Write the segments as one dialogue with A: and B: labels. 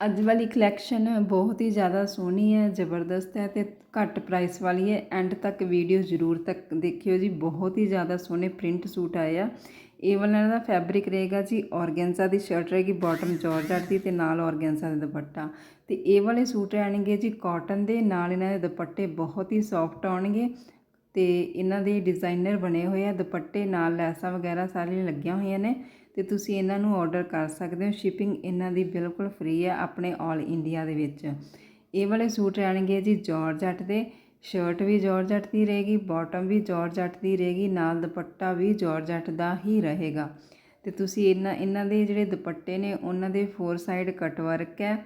A: ਅੱਜ ਵਾਲੀ ਕਲੈਕਸ਼ਨ ਬਹੁਤ ਹੀ ਜ਼ਿਆਦਾ ਸੋਹਣੀ ਹੈ, ਜ਼ਬਰਦਸਤ ਹੈ ਤੇ ਘੱਟ ਪ੍ਰਾਈਸ ਵਾਲੀ ਹੈ। ਐਂਡ ਤੱਕ ਵੀਡੀਓ ਜ਼ਰੂਰ ਤੱਕ ਦੇਖਿਓ ਜੀ, ਬਹੁਤ ਹੀ ਜ਼ਿਆਦਾ ਸੋਹਣੇ ਪ੍ਰਿੰਟ ਸੂਟ ਆਏ ਆ। ਇਹ ਵਾਲਾ ਦਾ ਫੈਬਰਿਕ ਰਹੇਗਾ ਜੀ ਔਰਗੈਂਜ਼ਾ ਦੀ ਸ਼ਰਟ ਰਹੇਗੀ ਬਾਟਮ ਜਾਰਜਟ ਦੀ ਤੇ ਨਾਲ ਔਰਗੈਂਜ਼ਾ ਦਾ ਦੁਪੱਟਾ। ਤੇ ਇਹ ਵਾਲੇ ਸੂਟ ਰਹਿਣਗੇ ਜੀ ਕਾਟਨ ਦੇ, ਨਾਲ ਇਹਨਾਂ ਦੇ ਦੁਪੱਟੇ ਬਹੁਤ ਹੀ ਸੌਫਟ ਆਉਣਗੇ ਤੇ ਇਹਨਾਂ ਦੇ ਡਿਜ਼ਾਈਨਰ ਬਣੇ ਹੋਏ ਆ, ਦੁਪੱਟੇ ਨਾਲ ਲੈਸਾਂ ਵਗੈਰਾ ਸਾਰੀਆਂ ਲੱਗੀਆਂ ਹੋਈਆਂ ਨੇ ਤੇ ਤੁਸੀਂ ਇਹਨਾਂ ਨੂੰ ਆਰਡਰ ਕਰ ਸਕਦੇ ਹੋ। ਸ਼ਿਪਿੰਗ ਇਹਨਾਂ ਦੀ ਬਿਲਕੁਲ ਫ੍ਰੀ ਹੈ ਆਪਣੇ 올 ਇੰਡੀਆ ਦੇ ਵਿੱਚ। ਇਹ ਵਾਲੇ ਸੂਟ ਰਹਿਣਗੇ ਜੀ ਜਾਰਜਟ ਦੇ। ਸ਼ਰਟ ਵੀ ਜਾਰਜਟ ਦੀ ਰਹੇਗੀ ਬਾਟਮ ਵੀ ਜਾਰਜਟ ਦੀ ਰਹੇਗੀ, ਨਾਲ ਦੁਪੱਟਾ ਵੀ ਜਾਰਜਟ ਦਾ ਹੀ ਰਹੇਗਾ। ਤੇ ਤੁਸੀਂ ਇਹਨਾਂ ਇਹਨਾਂ ਦੇ ਜਿਹੜੇ ਦੁਪੱਟੇ ਨੇ, ਉਹਨਾਂ ਦੇ ਫੋਰ ਸਾਈਡ ਕਟ ਵਰਕ ਹੈ।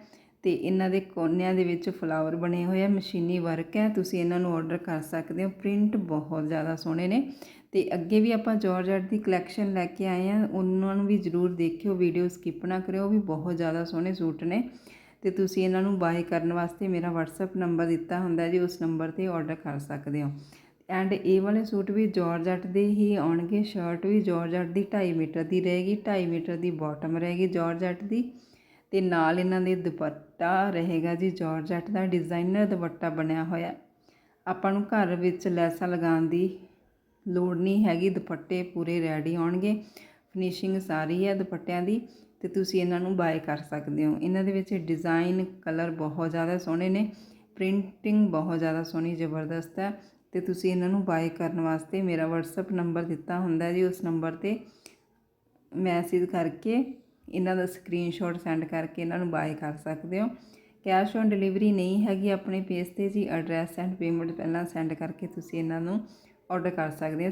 A: ਤੇ ਇਹਨਾਂ ਦੇ ਕੋਨਿਆਂ ਦੇ ਵਿੱਚ ਫਲਾਵਰ ਬਣੇ ਹੋਏ ਆ, ਮਸ਼ੀਨੀ ਵਰਕ ਹੈ। ਤੁਸੀਂ ਇਹਨਾਂ ਨੂੰ ਆਰਡਰ ਕਰ ਸਕਦੇ ਹੋ। ਪ੍ਰਿੰਟ ਬਹੁਤ ਜ਼ਿਆਦਾ ਸੋਹਣੇ ਨੇ। ਤੇ ਅੱਗੇ ਵੀ ਆਪਾਂ ਜਾਰਜਟ ਦੀ ਕਲੈਕਸ਼ਨ ਲੈ ਕੇ ਆਏ ਆ ਉਹਨਾਂ ਨੂੰ ਵੀ ਜਰੂਰ ਦੇਖਿਓ ਵੀਡੀਓ ਸਕਿਪ ਨਾ ਕਰਿਓ। ਉਹ ਵੀ ਬਹੁਤ ਜ਼ਿਆਦਾ ਸੋਹਣੇ ਸੂਟ ਨੇ। ਤੇ ਤੁਸੀਂ ਇਹਨਾਂ ਨੂੰ ਬਾਏ ਕਰਨ ਵਾਸਤੇ ਮੇਰਾ WhatsApp ਨੰਬਰ ਦਿੱਤਾ ਹੁੰਦਾ ਜੀ। ਉਸ ਨੰਬਰ ਤੇ ਆਰਡਰ ਕਰ ਸਕਦੇ ਹੋ। ਐਂਡ ਇਹ ਵਾਲੇ ਸੂਟ ਵੀ ਜਾਰਜਟ ਦੇ ਹੀ ਆਉਣਗੇ। ਸ਼ਰਟ ਵੀ ਜਾਰਜਟ ਦੀ 2.5 ਮੀਟਰ ਦੀ ਰਹੇਗੀ। 2.5 ਮੀਟਰ ਦੀ ਬਾਟਮ ਰਹੇਗੀ ਜਾਰਜਟ ਦੀ। ਤੇ ਨਾਲ ਇਹਨਾਂ ਦੇ ਦੁਪੱਟਾ ਰਹੇਗਾ ਜੀ ਜਾਰਜਟ ਦਾ ਡਿਜ਼ਾਈਨਰ ਦੁਪੱਟਾ ਬਣਿਆ ਹੋਇਆ ਆਪਾਂ ਨੂੰ ਘਰ ਵਿੱਚ ਲੈਸਾਂ ਲਗਾਉਣ ਦੀ ਲੋੜ ਨਹੀਂ ਹੈਗੀ, ਦੁਪੱਟੇ ਪੂਰੇ ਰੈਡੀ ਆਉਣਗੇ ਫਿਨਿਸ਼ਿੰਗ ਸਾਰੀ ਹੈ ਦੁਪੱਟਿਆਂ ਦੀ ਤੇ ਤੁਸੀਂ ਇਹਨਾਂ ਨੂੰ ਬਾਏ ਕਰ ਸਕਦੇ ਹੋ। ਇਹਨਾਂ ਦੇ ਵਿੱਚ ਡਿਜ਼ਾਈਨ ਕਲਰ ਬਹੁਤ ਜ਼ਿਆਦਾ ਸੋਹਣੇ ਨੇ ਪ੍ਰਿੰਟਿੰਗ ਬਹੁਤ ਜ਼ਿਆਦਾ ਸੋਹਣੀ, ਜ਼ਬਰਦਸਤ ਹੈ ਤੇ ਤੁਸੀਂ ਇਹਨਾਂ ਨੂੰ ਬਾਏ ਕਰਨ ਵਾਸਤੇ ਮੇਰਾ WhatsApp ਨੰਬਰ ਦਿੱਤਾ ਹੁੰਦਾ ਜੀ, ਉਸ ਨੰਬਰ ਤੇ ਮੈਸੇਜ ਕਰਕੇ ਇਹਨਾਂ ਦਾ ਸਕਰੀਨਸ਼ਾਟ ਸੈਂਡ ਕਰਕੇ ਇਹਨਾਂ ਨੂੰ ਬਾਏ ਕਰ ਸਕਦੇ ਹੋ। ਕੈਸ਼ ਔਨ ਡਿਲੀਵਰੀ ਨਹੀਂ ਹੈਗੀ ਆਪਣੇ ਪੇਜ ਤੇ ਜੀ ਐਡਰੈਸ ਐਂਡ ਪੇਮੈਂਟ ਪਹਿਲਾਂ ਸੈਂਡ ਕਰਕੇ ਤੁਸੀਂ ਇਹਨਾਂ ਨੂੰ ਆਰਡਰ ਕਰ ਸਕਦੇ ਹੋ।